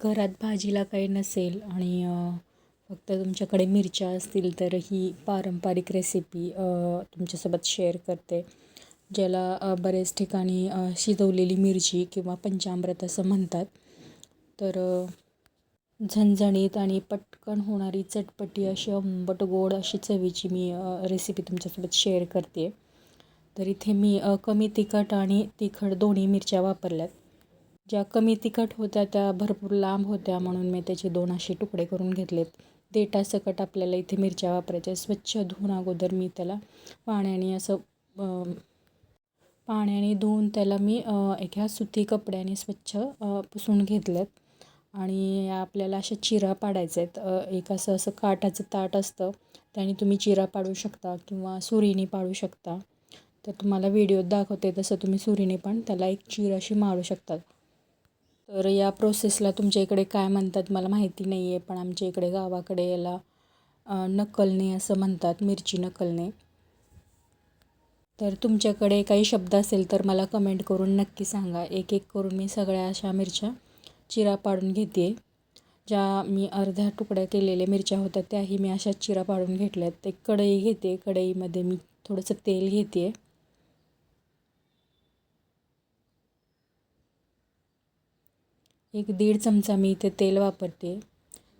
घरात भाजीला काही नसेल आणि फक्त तुमच्याकडे मिरच्या असतील तर ही पारंपरिक रेसिपी तुमच्यासोबत शेअर करते. ज्याला बऱ्याच ठिकाणी शिजवलेली मिरची किंवा पंचामृत असं म्हणतात. तर झणझणीत आणि पटकन होणारी चटपटी अशी आंबट गोड अशी चवीची मी रेसिपी तुमच्यासोबत शेअर करते. तर इथे मी कमी तिखट आणि तिखट दोन्ही मिरच्या वापरल्यात. ज्या कमी तिखट होत्या त्या भरपूर लांब होत्या म्हणून मी त्याचे दोन असे तुकडे करून घेतलेत. देठासकट आपल्याला इथे मिरच्या वापरायच्या स्वच्छ धुवून अगोदर मी त्याला पाण्याने असं पाण्याने धुवून त्याला मी एका सुती कपड्याने स्वच्छ पुसून घेतलेत. आणि आपल्याला अशा चिरा पाडायच्या आहेत. एक असं असं काठाचं ताट असतं. त्याने तुम्ही चिरा पाडू शकता किंवा सुरीने पाडू शकता. तर तुम्हाला व्हिडिओत दाखवते तसं तुम्ही सुरीने पण त्याला एक चीर अशी मारू शकतात. तर या प्रोसेसला तुमच्या इकडे काय म्हणतात? मला माहिती नाही आहे पण आमच्या इकडे गावाकडे याला नकलणे असं म्हणतात मिरची नकलणे तर तुमच्याकडे काही शब्द असेल तर मला कमेंट करून नक्की सांगा. एक एक करून मी सगळ्या अशा मिरच्या चिरा पाडून घेते. ज्या मी अर्ध्या तुकड्या केलेल्या मिरच्या होत्या त्याही मी अशा चिरा पाडून घेतल्यात. एक कढई घेते. कढईमध्ये मी थोडंसं तेल घेते. एक दीड चमचा मी इथे तेल वापरते.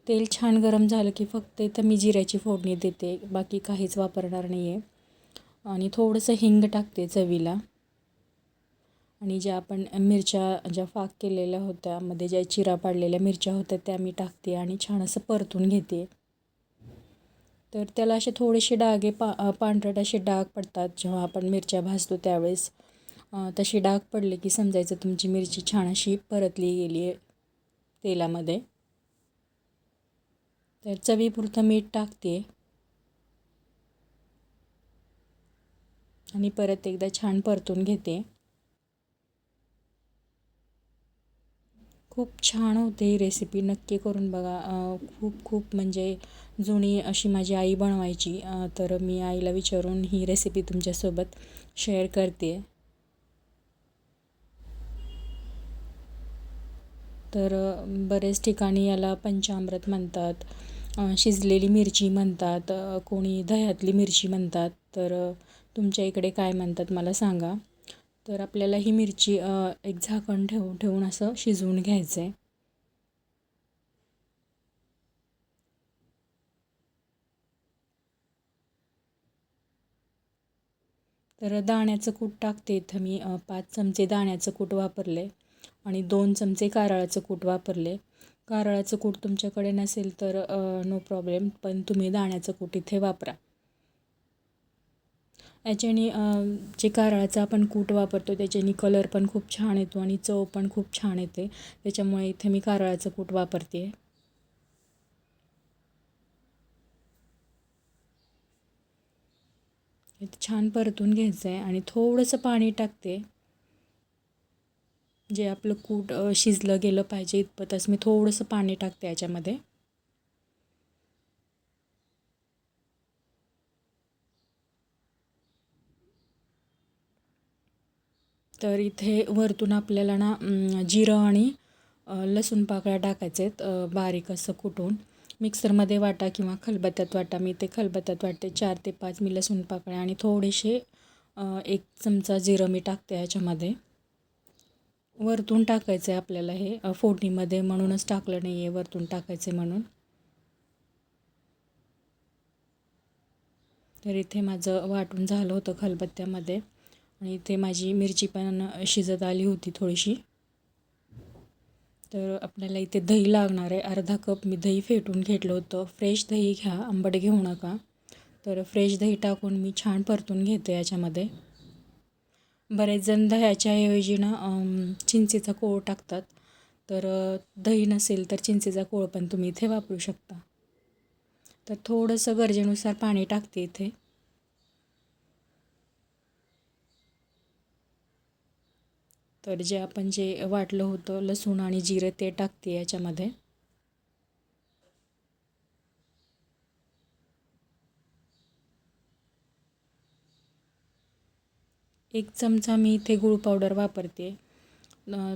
तेल छान गरम झालं की फक्त इथं मी जिऱ्याची फोडणी देते. बाकी काहीच वापरणार नाही आहे आणि थोडंसं हिंग टाकते चवीला. आणि ज्या आपण मिरच्या ज्या फाक केलेल्या होत्या मध्ये ज्या चिरा पाडलेल्या मिरच्या होत्या त्या मी टाकते आणि छान असं परतून घेते. तर त्याला असे थोडेसे डागे पा पांढरट असे डाग पडतात. जेव्हा आपण मिरच्या भाजतो त्यावेळेस तशी डाग पडले की समजायचं तुमची मिरची छान अशी परतली गेली आहे तेलामध्ये. तर चवीपुरतं मीठ टाकते. आणि परत एकदा छान परतून घेते. खूप छान होते ही रेसिपी नक्की करून बघा. खूप खूप म्हणजे जुनी अशी माझी आई बनवायची. तर मी आईला विचारून ही रेसिपी तुमच्यासोबत शेअर करते. तर बरेच ठिकाणी याला पंचामृत म्हणतात शिजलेली मिरची म्हणतात कोणी दह्यातली मिरची म्हणतात. तर तुमच्या इकडे काय म्हणतात मला सांगा. तर आपल्याला ही मिरची एक झाकण ठेवून ठेवून असं शिजवून घ्यायचं आहे तर दाण्याचं कूट टाकते इथं मी पाच चमचे दाण्याचं कूट वापरले आणि दोन चमचे कारळाचं कूट वापरले. कारळाचं कूट तुमच्याकडे नसेल तर नो प्रॉब्लेम पण तुम्ही दाण्याचं कूट इथे वापरा. याच्याने जे कारळाचं आपण कूट वापरतो त्याच्याने कलर पण खूप छान येतो आणि चव पण खूप छान येते. त्याच्यामुळे इथे मी कारळाचं कूट वापरते. छान परतून घ्यायचं आहे आणि थोडंसं पाणी टाकते. जे आपलं कूट शिजलं गेलं पाहिजे इतपतच मी थोडंसं पाणी टाकते याच्यामध्ये. तर इथे वरतून आपल्याला ना जिरं आणि लसूण पाकळ्या टाकायचे आहेत बारीक असं कुटून. मिक्सरमध्ये वाटा किंवा खलबत्त्यात वाटा. मी ते खलबत्त्यात वाटते चार ते पाच मी लसूण पाकळ्या आणि थोडेसे एक चमचा जिरं मी टाकते याच्यामध्ये. वरतून टाकायचं आहे आपल्याला हे फोडणीमध्ये म्हणूनच टाकलं नाही आहे वरतून टाकायचं म्हणून. तर इथे माझं वाटून झालं होतं खलबत्त्यामध्ये आणि इथे माझी मिरची पण शिजत आली होती थोडीशी. तर आपल्याला इथे दही लागणार आहे. अर्धा कप मी दही फेटून घेतलं होतं. फ्रेश दही घ्या आंबट घेऊ नका. तर फ्रेश दही टाकून मी छान परतून घेते याच्यामध्ये. बरेच जण दह्याच्याऐवजी ना चिंचेचा कोळ टाकतात. तर दही नसेल तर चिंचेचा कोळ पण तुम्ही इथे वापरू शकता. तर थोडंसं गरजेनुसार पाणी टाकते इथे. तर जे आपण जे वाटलं होतं लसूण आणि जिरं ते टाकते याच्यामध्ये. एक चमचा मी इथे गूळ पावडर वापरते.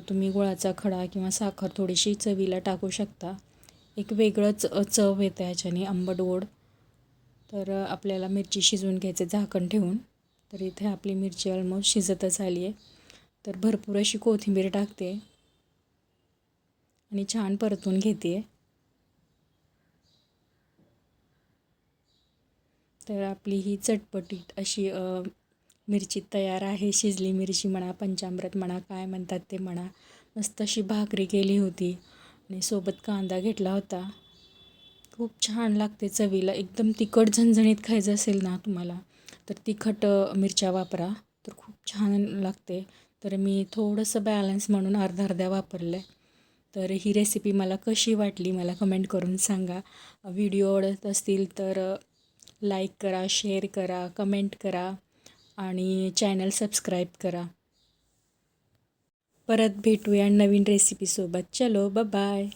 तुम्ही गुळाचा खडा किंवा साखर थोडीशी चवीला टाकू शकता. एक वेगळंच चव येतं ह्याच्याने आंबट गोड. तर आपल्याला मिरची शिजवून घ्यायचे झाकण ठेवून. तर इथे आपली मिरची ऑलमोस्ट शिजतच आली आहे तर भरपूर अशी कोथिंबीर टाकते. आणि छान परतून घेते तर आपली ही चटपटीत अशी मिरची तयार आहे शिजली मिरची म्हणा पंचामृत म्हणा काय म्हणतात ते म्हणा. मस्त अशी भाकरी केली होती आणि सोबत कांदा घेतला होता. खूप छान लागते चवीला. एकदम तिखट झणझणीत खायचं असेल ना तुम्हाला तर तिखट मिरच्या वापरा. तर खूप छान लागते. तर मी थोडंसं बॅलन्स म्हणून अर्धा अर्ध्या वापरलं आहे तर ही रेसिपी मला कशी वाटली मला कमेंट करून सांगा. व्हिडिओ आवडत असतील तर लाईक करा शेअर करा कमेंट करा. आणि चॅनल सबस्क्राईब करा. परत भेटूया नवीन रेसिपीसोबत चलो बाय